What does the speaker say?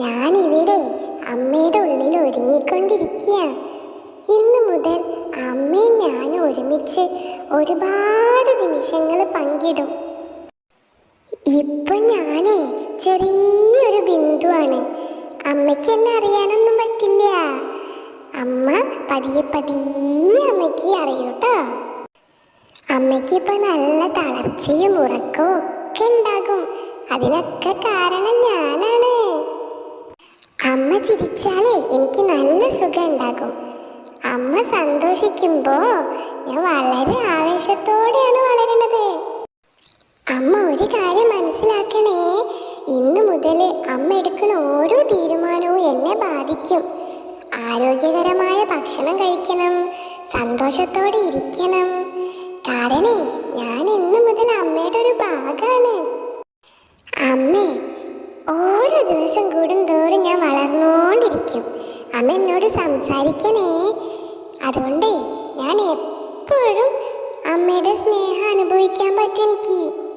ഞാനിവിടെ അമ്മയുടെ ഉള്ളിൽ ഒരുങ്ങിക്കൊണ്ടിരിക്കുകയാണ് ഇന്ന് മുതൽ അമ്മയും ഞാനും ഒരുമിച്ച് ഒരുപാട് നിമിഷങ്ങൾ പങ്കിടും. ഇപ്പം ഞാനേ ചെറിയൊരു ബിന്ദുവാണ്. അമ്മയ്ക്ക് എന്നെ അറിയാനൊന്നും പറ്റില്ല. അമ്മ പതിയെ പതിയെ അമ്മയ്ക്ക് അറിയൂട്ടോ അമ്മയ്ക്ക് ഇപ്പം നല്ല തളർച്ചയും ഉറക്കവും ഒക്കെ ഉണ്ടാകും. അതിനൊക്കെ കാരണം അമ്മ ചിരിച്ചാലേ എനിക്ക് നല്ല സുഖം ഉണ്ടാകും അമ്മ സന്തോഷിക്കുമ്പോ ഞാൻ വളരെ ആവേശത്തോടെയാണ് വളരുന്നത് അമ്മ ഒരു കാര്യം മനസ്സിലാക്കണേ. ഇന്നു മുതൽ അമ്മ എടുക്കുന്ന ഓരോ തീരുമാനവും എന്നെ ബാധിക്കും. ആരോഗ്യകരമായ ഭക്ഷണം കഴിക്കണം സന്തോഷത്തോടെ ഇരിക്കണം. കാരണേ ഞാൻ ഇന്നു മുതൽ അമ്മയുടെ ഒരു ഭാഗമാണ് അമ്മേ ഓരോ ദിവസം കൂടും ഞാൻ വളർന്നുകൊണ്ടിരിക്കും. അമ്മ എന്നോട് സംസാരിക്കണേ. അതുകൊണ്ടേ ഞാൻ എപ്പോഴും അമ്മയുടെ സ്നേഹം അനുഭവിക്കാൻ പറ്റും എനിക്ക്.